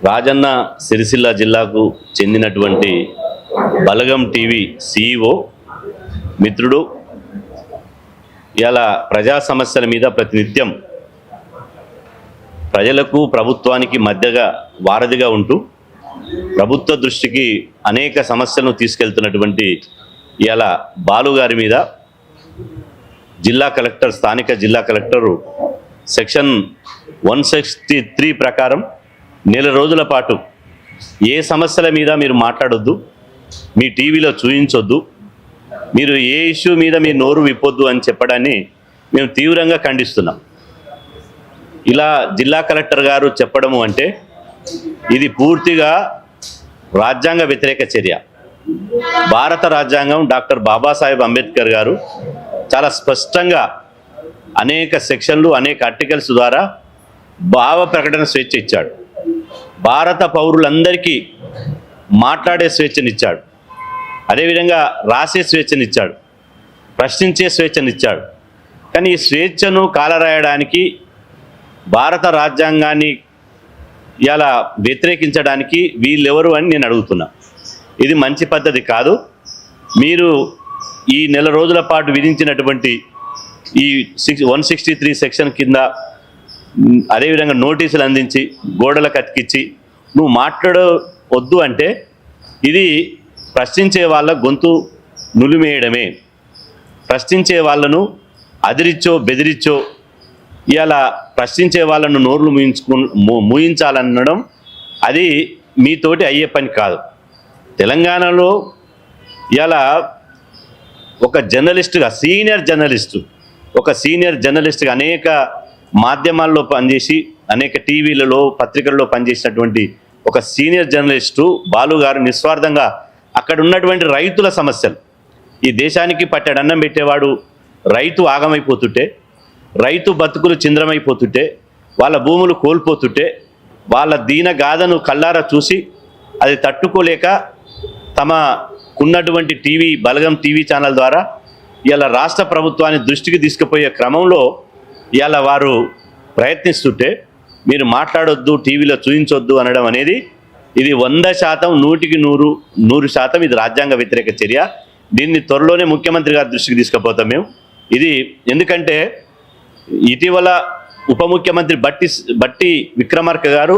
రాజన్న సిరిసిల్ల జిల్లాకు చెందినటువంటి బలగం TV CEO మిత్రుడు. ఇలా ప్రజా సమస్యల మీద ప్రతినిత్యం ప్రజలకు ప్రభుత్వానికి మధ్యగా వారధిగా ఉంటూ ప్రభుత్వ దృష్టికి అనేక సమస్యలను తీసుకెళ్తున్నటువంటి ఇలా బాలుగారి మీద జిల్లా కలెక్టర్ స్థానిక జిల్లా collector section one sixty three ప్రకారం నెల రోజుల పాటు ఏ సమస్యల మీద మీరు మాట్లాడొద్దు మీ టీవీలో చూయించొద్దు మీరు ఏ ఇష్యూ మీద మీ నోరు విప్పొద్దు అని చెప్పడాన్ని మేము తీవ్రంగా ఖండిస్తున్నాం. ఇలా జిల్లా కలెక్టర్ గారు చెప్పడము అంటే ఇది పూర్తిగా రాజ్యాంగ వ్యతిరేక చర్య. భారత రాజ్యాంగం డాక్టర్ బాబాసాహెబ్ అంబేద్కర్ గారు చాలా స్పష్టంగా అనేక సెక్షన్లు అనేక ఆర్టికల్స్ ద్వారా భావ ప్రకటన స్వేచ్ఛ ఇచ్చాడు. భారత పౌరులందరికీ మాట్లాడే స్వేచ్ఛనిచ్చాడు. అదేవిధంగా రాసే స్వేచ్ఛనిచ్చాడు. ప్రశ్నించే స్వేచ్ఛనిచ్చాడు. కానీ ఈ స్వేచ్ఛను కాలరాయడానికి భారత రాజ్యాంగాన్ని ఇలా వ్యతిరేకించడానికి వీళ్ళెవరు అని నేను అడుగుతున్నా. ఇది మంచి పద్ధతి కాదు. మీరు ఈ నెల రోజుల పాటు విధించినటువంటి ఈ six one sixty three section కింద అదేవిధంగా నోటీసులు అందించి గోడలకు అతికిచ్చి నువ్వు మాట్లాడవద్దు అంటే ఇది ప్రశ్నించే వాళ్ళ గొంతు నులిమేయడమే. ప్రశ్నించే వాళ్ళను అదిరిచ్చో బెదిరిచ్చో ఇలా ప్రశ్నించే వాళ్ళను నోర్లు ముయించుకు ముయించాలనడం అది మీతోటి అయ్యే పని కాదు. తెలంగాణలో ఇలా ఒక జర్నలిస్టుగా సీనియర్ జర్నలిస్టు ఒక సీనియర్ జర్నలిస్ట్గా అనేక మాధ్యమాల్లో పనిచేసి అనేక టీవీలలో పత్రికల్లో పనిచేసినటువంటి ఒక సీనియర్ జర్నలిస్టు బాలు గారు నిస్వార్థంగా అక్కడ ఉన్నటువంటి రైతుల సమస్యలు. ఈ దేశానికి పట్టడన్నం పెట్టేవాడు రైతు ఆగమైపోతుంటే రైతు బతుకులు చింద్రమైపోతుంటే వాళ్ళ భూములు కోల్పోతుంటే వాళ్ళ దీన గాథను కళ్ళారా చూసి అది తట్టుకోలేక తమకున్నటువంటి టీవీ బలగం టీవీ ఛానల్ ద్వారా ఇలా రాష్ట్ర ప్రభుత్వాన్ని దృష్టికి తీసుకుపోయే క్రమంలో ఇవాళ వారు ప్రయత్నిస్తుంటే మీరు మాట్లాడొద్దు టీవీలో చూపించొద్దు అనడం అనేది ఇది వంద శాతం నూటికి నూరు నూరు శాతం ఇది రాజ్యాంగ వ్యతిరేక చర్య. దీన్ని త్వరలోనే ముఖ్యమంత్రి గారి దృష్టికి తీసుకుపోతాం మేము. ఇది ఎందుకంటే ఇటీవల ఉప ముఖ్యమంత్రి బట్టి బట్టి విక్రమార్క గారు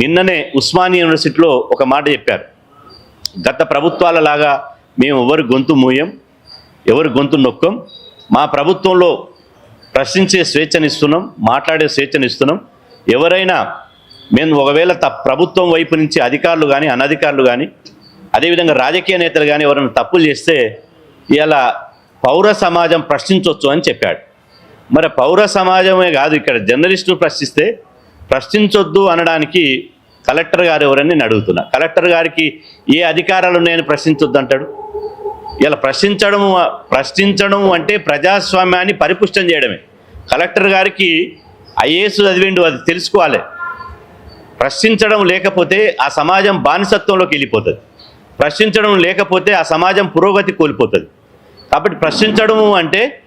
నిన్ననే ఉస్మానియా యూనివర్సిటీలో ఒక మాట చెప్పారు. గత ప్రభుత్వాల లాగా మేము ఎవరు గొంతు మూయం ఎవరు గొంతు నొక్కం మా ప్రభుత్వంలో ప్రశ్నించే స్వేచ్ఛనిస్తున్నాం మాట్లాడే స్వేచ్ఛనిస్తున్నాం ఎవరైనా మేము ఒకవేళ త ప్రభుత్వం వైపు నుంచి అధికారులు కానీ అనధికారులు కానీ అదేవిధంగా రాజకీయ నేతలు కానీ ఎవరైనా తప్పులు చేస్తే ఇలా పౌర సమాజం ప్రశ్నించవచ్చు అని చెప్పాడు. మరి పౌర సమాజమే కాదు ఇక్కడ జర్నలిస్టులు ప్రశ్నిస్తే ప్రశ్నించొద్దు అనడానికి కలెక్టర్ గారు ఎవరని నేను అడుగుతున్నా. కలెక్టర్ గారికి ఏ అధికారాలు ఉన్నాయని ప్రశ్నించొద్దు అంటాడు? ఇలా ప్రశ్నించడం ప్రశ్నించడం అంటే ప్రజాస్వామ్యాన్ని పరిపుష్టం చేయడమే. కలెక్టర్ గారికి ఐఏఎస్ చదివిండు అది తెలుసుకోవాలి. ప్రశ్నించడం లేకపోతే ఆ సమాజం బానిసత్వంలోకి వెళ్ళిపోతుంది. ప్రశ్నించడం లేకపోతే ఆ సమాజం పురోగతి కోల్పోతుంది. కాబట్టి ప్రశ్నించడం అంటే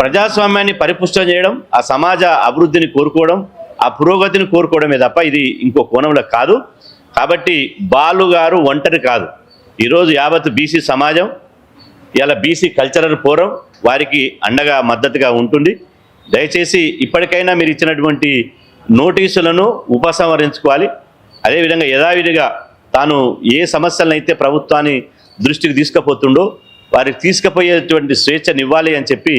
ప్రజాస్వామ్యాన్ని పరిపుష్టం చేయడం ఆ సమాజ అభివృద్ధిని కోరుకోవడం ఆ పురోగతిని కోరుకోవడమే తప్ప ఇది ఇంకో కోణంలో కాదు. కాబట్టి బాలు గారు ఒంటరి కాదు. ఈరోజు యావత్ బీసీ సమాజం ఇలా బీసీ కల్చరల్ ఫోరం వారికి అండగా మద్దతుగా ఉంటుంది. దయచేసి ఇప్పటికైనా మీరు ఇచ్చినటువంటి నోటీసులను ఉపసంహరించుకోవాలి. అదేవిధంగా యథావిధిగా తాను ఏ సమస్యలనైతే ప్రభుత్వాన్ని దృష్టికి తీసుకుపోతుండో వారికి తీసుకుపోయేటువంటి స్వేచ్ఛనివ్వాలి అని చెప్పి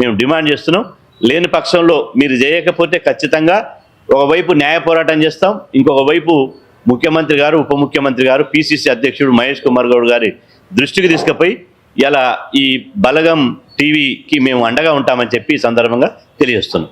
మేము డిమాండ్ చేస్తున్నాం. లేని పక్షంలో మీరు చేయకపోతే ఖచ్చితంగా ఒకవైపు న్యాయ పోరాటం చేస్తాం. ఇంకొక వైపు ముఖ్యమంత్రి గారు ఉప ముఖ్యమంత్రి గారు పిసిసి అధ్యక్షుడు మహేష్ కుమార్ గౌడ్ గారి దృష్టికి తీసుకుపోయి ఇలా ఈ బలగం టీవీకి మేము అండగా ఉంటామని చెప్పి ఈ సందర్భంగా తెలియజేస్తున్నాం.